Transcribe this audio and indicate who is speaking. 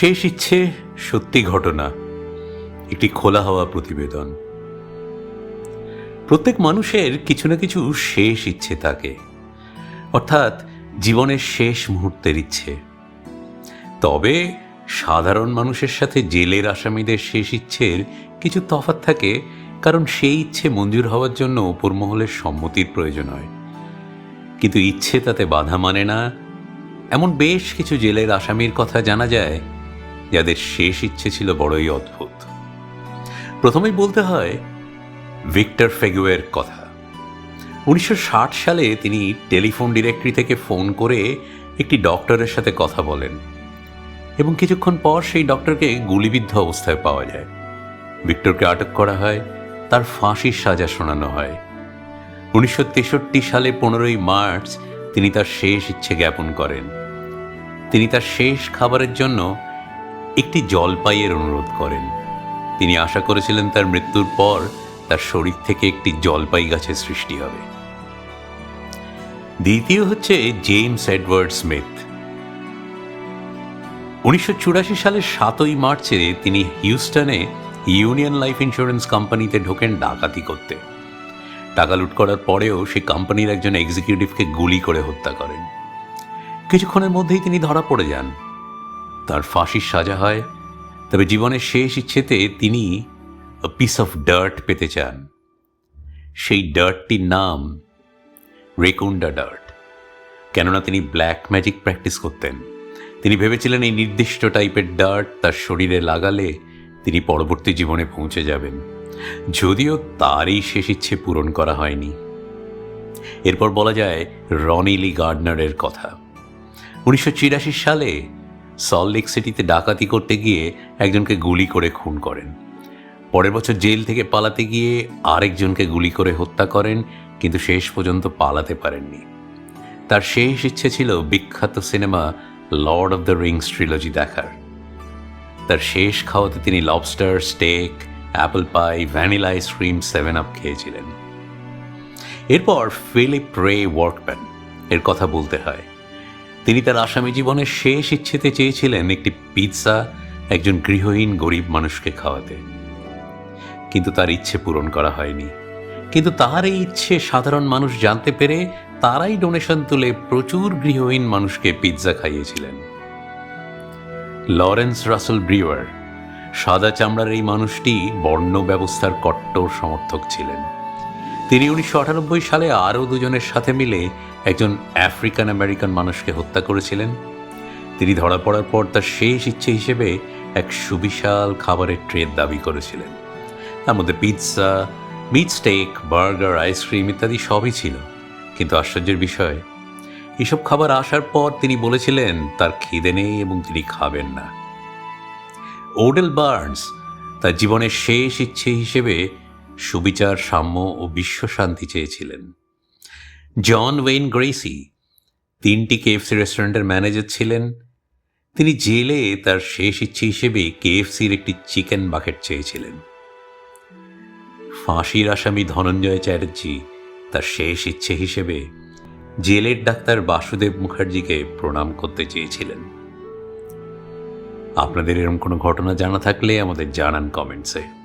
Speaker 1: শেষ ইচ্ছে সত্যি ঘটনা, একটি খোলা হওয়া প্রতিবেদন। প্রত্যেক মানুষের কিছু না কিছু শেষ ইচ্ছে থাকে, অর্থাৎ জীবনের শেষ মুহূর্তের ইচ্ছে। তবে সাধারণ মানুষের সাথে জেলের আসামিদের শেষ ইচ্ছের কিছু তফাৎ থাকে, কারণ সেই ইচ্ছে মঞ্জুর হওয়ার জন্য উপর মহলের সম্মতির প্রয়োজন হয়। কিন্তু ইচ্ছে তাতে বাধা মানে না। এমন বেশ কিছু জেলের আসামির কথা জানা যায় যাদের শেষ ইচ্ছে ছিল বড়ই অদ্ভুত। প্রথমেই বলতে হয় ভিক্টর ফেগুয়ের কথা। উনিশশো ষাট সালে তিনি টেলিফোন ডিরেক্টরি থেকে ফোন করে একটি ডক্টরের সাথে কথা বলেন এবং কিছুক্ষণ পর সেই ডক্টরকে গুলিবিদ্ধ অবস্থায় পাওয়া যায়। ভিক্টরকে আটক করা হয়, তার ফাঁসির সাজা শোনানো হয়। উনিশশো তেষট্টি সালে পনেরোই মার্চ তিনি তার শেষ ইচ্ছে জ্ঞাপন করেন। তিনি তার শেষ খাবারের জন্য একটি জলপাইয়ের অনুরোধ করেন। তিনি আশা করেছিলেন তার মৃত্যুর পর তার শরীর থেকে একটি জলপাই গাছের সৃষ্টি হবে। দ্বিতীয় হচ্ছে জেমস এডওয়ার্ড স্মিথ। উনিশশো চুরাশি সালের সাতই মার্চে তিনি হিউস্টনে ইউনিয়ন লাইফ ইন্স্যুরেন্স কোম্পানিতে ঢোকেন ডাকাতি করতে। টাকা লুট করার পরেও সেই কোম্পানির একজন এক্সিকিউটিভকে গুলি করে হত্যা করেন। কিছুক্ষণের মধ্যেই তিনি ধরা পড়ে যান। তার ফাঁসির সাজা হয়। তবে জীবনের শেষ ইচ্ছেতে তিনি পিস অফ ডার্ট পেতে চান। সেই ডার্টটির নাম রেকুন্ডা ডার্ট কেননা তিনি ব্ল্যাক ম্যাজিক প্র্যাকটিস করতেন। তিনি ভেবেছিলেন এই নির্দিষ্ট টাইপের ডার্ট তার শরীরে লাগালে তিনি পরবর্তী জীবনে পৌঁছে যাবেন। যদিও তারই শেষ ইচ্ছে পূরণ করা হয়নি। এরপর বলা যায় রনিলি গার্ডনারের কথা। উনিশশো সালে সল্টলেক সিটিতে ডাকাতি করতে গিয়ে একজনকে গুলি করে খুন করেন। পরের বছর জেল থেকে পালাতে গিয়ে আরেকজনকে গুলি করে হত্যা করেন, কিন্তু শেষ পর্যন্ত পালাতে পারেননি। তার শেষ ইচ্ছে ছিল বিখ্যাত cinema Lord of the Rings trilogy দেখার। তার শেষ খাওয়াতে তিনি lobster steak apple pie vanilla ice cream Seven Up খেয়েছিলেন। এরপর ফিলিপ রে ওয়ার্কম্যান এর কথা বলতে হয়। তিনি তার আসামি জীবনের শেষ ইচ্ছেতে চেয়েছিলেন একটি পিৎজা একজন গৃহহীন গরিব মানুষকে খাওয়াতে। কিন্তু তার ইচ্ছে পূরণ করা হয়নি। কিন্তু তার এই ইচ্ছে সাধারণ মানুষ জানতে পেরে তারাই ডোনেশন তুলে প্রচুর গৃহহীন মানুষকে পিৎজা খাইয়েছিলেন। লরেন্স রাসেল ব্রিওয়ার সাদা চামড়ার এই মানুষটি বর্ণ ব্যবস্থার কট্টর সমর্থক ছিলেন। তিনি উনিশশো আটানব্বই সালে আরও দুজনের সাথে মিলে একজন আফ্রিকান আমেরিকান মানুষকে হত্যা করেছিলেন। তিনি ধরা পড়ার পর তার শেষ ইচ্ছে হিসেবে এক সুবিশাল খাবারের ট্রের দাবি করেছিলেন। তার মধ্যে pizza, meat steak, burger, ice cream ইত্যাদি সবই ছিল। কিন্তু আশ্চর্যের বিষয়, এসব খাবার আসার পর তিনি বলেছিলেন, তার খিদে নেই এবং তিনি খাবেন না। ওডেল বার্নস তার জীবনের শেষ ইচ্ছে হিসেবে সুবিচার, সাম্য ও বিশ্বশান্তি চেয়েছিলেন। জন ওয়েন গ্রেসি তিনটি কেএফসি রেস্টুরেন্টের ম্যানেজার ছিলেন। তিনি জেলে তার শেষ ইচ্ছে হিসেবে কেএফসির একটি চিকেন বাকেট চেয়েছিলেন। ফাঁসির আসামি ধনঞ্জয় চ্যাটার্জি তার শেষ ইচ্ছে হিসেবে জেলের ডাক্তার বাসুদেব মুখার্জিকে প্রণাম করতে চেয়েছিলেন। আপনাদের এরকম কোনো ঘটনা জানা থাকলে আমাদের জানান কমেন্টসে।